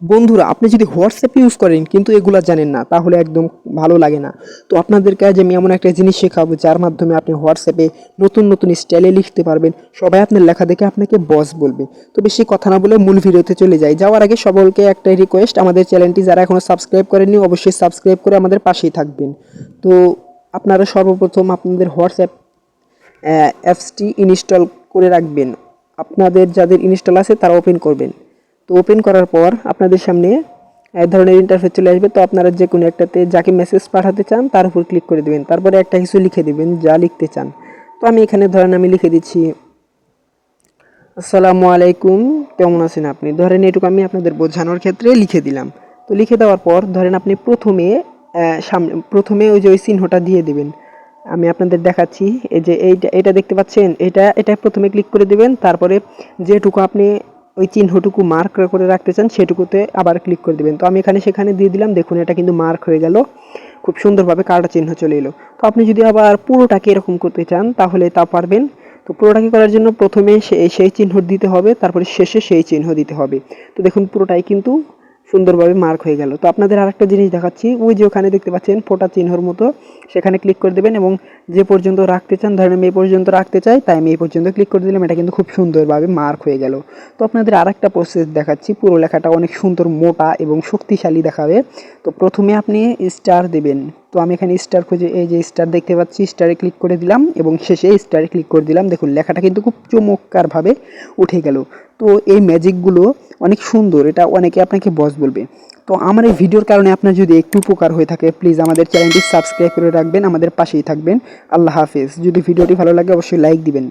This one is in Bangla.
বন্ধুরা, আপনি যদি হোয়াটসঅ্যাপ ইউজ করেন, কিন্তু এগুলা জানেন না, তাহলে একদম ভালো লাগে না। তো আপনাদেরকে আজ আমি এমন একটা জিনিস শেখাবো, যার মাধ্যমে আপনি হোয়াটসঅ্যাপে নতুন নতুন স্টাইলে লিখতে পারবেন। সবাই আপনার লেখা দেখে আপনাকে বস বলবে। তো বেশি কথা না বলে মূল ভিডিওতে চলে যাই। যাওয়ার আগে সকলকে একটাই রিকোয়েস্ট আমাদের চ্যানেলটি যারা এখনও সাবস্ক্রাইব করেননি, অবশ্যই সাবস্ক্রাইব করে আমাদের পাশেই থাকবেন। তো আপনারা সর্বপ্রথম আপনাদের হোয়াটসঅ্যাপ অ্যাপসটি ইনস্টল করে রাখবেন। আপনাদের যাদের ইনস্টল আছে, তারা ওপেন করবেন। তো ওপেন করার পর আপনাদের সামনে এক ধরনের ইন্টারফেস চলে আসবে। তো আপনারা যে কোনো একটাতে যাকে মেসেজ পাঠাতে চান, তার উপর ক্লিক করে দেবেন। তারপরে একটা কিছু লিখে দেবেন, যা লিখতে চান। তো আমি এখানে ধরেন আমি লিখে দিচ্ছি, আসসালামু আলাইকুম, কেমন আছেন আপনি? ধরেন এটুকু আমি আপনাদের বোঝানোর ক্ষেত্রে লিখে দিলাম। তো লিখে দেওয়ার পর ধরেন আপনি প্রথমে সামনে, প্রথমে ওই যে ওই চিহ্নটা দিয়ে দেবেন। আমি আপনাদের দেখাচ্ছি, এই যে এইটা, এটা দেখতে পাচ্ছেন? এটা এটা প্রথমে ক্লিক করে দেবেন। তারপরে যেটুকু আপনি ওই চিহ্নটুকু মার্ক করে রাখতে চান, সেটুকুতে আবার ক্লিক করে দেবেন। তো আমি এখানে, সেখানে দিয়ে দিলাম। দেখুন, এটা কিন্তু মার্ক হয়ে গেল। খুব সুন্দরভাবে কাটা চিহ্ন চলে এলো। তো আপনি যদি আবার পুরোটাকে এরকম করতে চান, তাহলে তা পারবেন। তো পুরোটাকে করার জন্য প্রথমে সেই চিহ্ন দিতে হবে। তারপরে শেষে সেই চিহ্ন দিতে হবে। তো দেখুন, পুরোটাই কিন্তু সুন্দরভাবে মার্ক হয়ে গেল। তো আপনাদের আরেকটা জিনিস দেখাচ্ছি। ওই যে ওখানে দেখতে পাচ্ছেন, ফোটা চিহ্নর মতো। সেখানে ক্লিক করে দেবেন এবং যে পর্যন্ত রাখতে চান, ধরেন আমি পর্যন্ত রাখতে চাই, তাই আমি এই পর্যন্ত ক্লিক করে দিলাম। এটা কিন্তু খুব সুন্দরভাবে মার্ক হয়ে গেল। তো আপনাদের আরেকটা প্রসেস দেখাচ্ছি। পুরো লেখাটা অনেক সুন্দর, মোটা এবং শক্তিশালী দেখাবে। তো প্রথমে আপনি স্টার দেবেন। তো আমি এখানে স্টার খুঁজে, এই যে স্টার দেখতে পাচ্ছি স্টারে ক্লিক করে দিলাম এবং শেষে স্টারে ক্লিক করে দিলাম। দেখুন, লেখাটা কিন্তু খুব চমৎকারভাবে উঠে গেল। তো এই ম্যাজিকগুলো অনেক সুন্দর, এটা অনেকে আপনাকে বস বলবে। তো আমার এই ভিডিওর কারণে আপনার যদি একটু উপকার হয়ে থাকে প্লিজ আমাদের চ্যানেলটি সাবস্ক্রাইব করে রাখবেন, আমাদের পাশেই থাকবেন। আল্লাহ হাফেজ। যদি ভিডিওটি ভালো লাগে, অবশ্যই লাইক দিবেন।